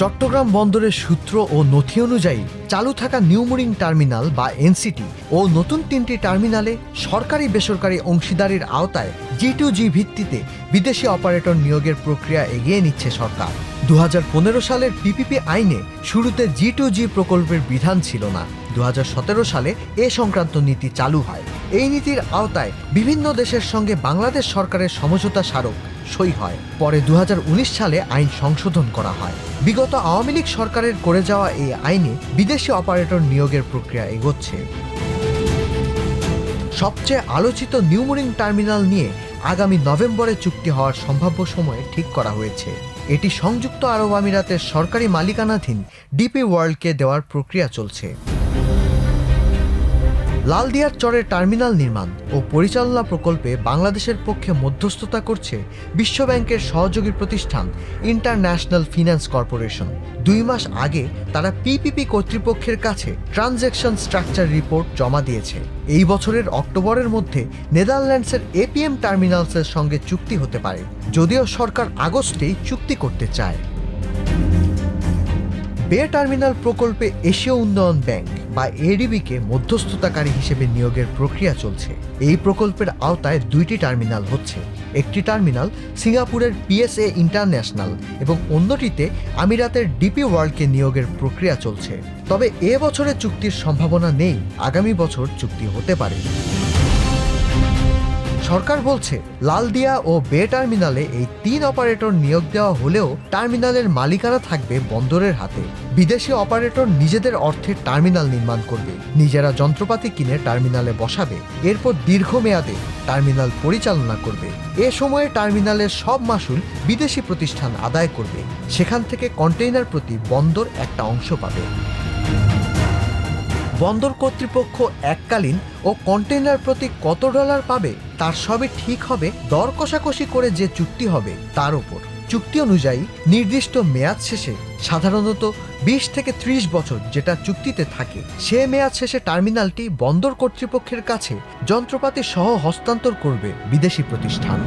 চট্টগ্রাম বন্দরের সূত্র ও নথি অনুযায়ী চালু থাকা নিউমোরিং টার্মিনাল বা এনসিটি ও নতুন তিনটি টার্মিনালে সরকারি বেসরকারি অংশীদারির আওতায় জি টু জি ভিত্তিতে বিদেশি অপারেটর নিয়োগের প্রক্রিয়া এগিয়ে নিচ্ছে সরকার। দু হাজার পনেরো সালের পিপিপি আইনে শুরুতে জি টু জি প্রকল্পের বিধান ছিল না। দু হাজার সতেরো সালে এ সংক্রান্ত নীতি চালু হয়। এই নীতির আওতায় বিভিন্ন দেশের সঙ্গে বাংলাদেশ সরকারের সমঝোতা স্মারক সই হয়। পরে দু হাজার উনিশ সালে আইন সংশোধন করা হয়। বিগত আওয়ামী লীগ সরকারের করে যাওয়া এই আইনে বিদেশি অপারেটর নিয়োগের প্রক্রিয়া এগোচ্ছে। সবচেয়ে আলোচিত নিউমোরিং টার্মিনাল নিয়ে আগামী নভেম্বরে চুক্তি হওয়ার সম্ভাব্য সময়ে ঠিক করা হয়েছে। এটি সংযুক্ত আরব আমিরাতের সরকারি মালিকানাধীন ডিপি ওয়ার্ল্ডকে দেওয়ার প্রক্রিয়া চলছে। লালদিয়ার চরের টার্মিনাল নির্মাণ ও পরিচালনা প্রকল্পে বাংলাদেশের পক্ষে মধ্যস্থতা করছে বিশ্বব্যাংকের সহযোগী প্রতিষ্ঠান ইন্টারন্যাশনাল ফিন্যান্স কর্পোরেশন। দুই মাস আগে তারা পিপিপি কর্তৃপক্ষের কাছে ট্রানজ্যাকশন স্ট্রাকচার রিপোর্ট জমা দিয়েছে। এই বছরের অক্টোবরের মধ্যে নেদারল্যান্ডসের এপিএম টার্মিনালসের সঙ্গে চুক্তি হতে পারে, যদিও সরকার আগস্টেই চুক্তি করতে চায়। বে টার্মিনাল প্রকল্পে এশীয় উন্নয়ন ব্যাংক বা এডিবিকে মধ্যস্থতাকারী হিসেবে নিয়োগের প্রক্রিয়া চলছে। এই প্রকল্পের আওতায় দুইটি টার্মিনাল হচ্ছে। একটি টার্মিনাল সিঙ্গাপুরের পিএসএ ইন্টারন্যাশনাল এবং অন্যটিতে আমিরাতের ডিপি ওয়ার্ল্ডকে নিয়োগের প্রক্রিয়া চলছে। তবে এ বছরে চুক্তির সম্ভাবনা নেই। আগামী বছর চুক্তি হতে পারে। সরকার বলছে, লালদিয়া ও বে টার্মিনালে এই তিন অপারেটর নিয়োগ দেওয়া হলেও টার্মিনালের মালিকানা থাকবে বন্দরের হাতে। বিদেশি অপারেটর নিজেদের অর্থে টার্মিনাল নির্মাণ করবে। নিজেরা যন্ত্রপাতি কিনে টার্মিনালে বসাবে। এরপর দীর্ঘমেয়াদে টার্মিনাল পরিচালনা করবে। এ সময়ে টার্মিনালের সব মাসুল বিদেশি প্রতিষ্ঠান আদায় করবে। সেখান থেকে কন্টেইনার প্রতি বন্দর একটা অংশ পাবে। বন্দর কর্তৃপক্ষ এককালীন ও কন্টেইনার প্রতি কত ডলার পাবে, তার সবই ঠিক হবে, দর কষাকষি করে যে চুক্তি হবে, তার উপর। চুক্তি অনুযায়ী নির্দিষ্ট মেয়াদ শেষে, সাধারণত বিশ থেকে ত্রিশ বছর যেটা চুক্তিতে থাকে, সে মেয়াদ শেষে টার্মিনালটি বন্দর কর্তৃপক্ষের কাছে যন্ত্রপাতি সহ হস্তান্তর করবে বিদেশি প্রতিষ্ঠান।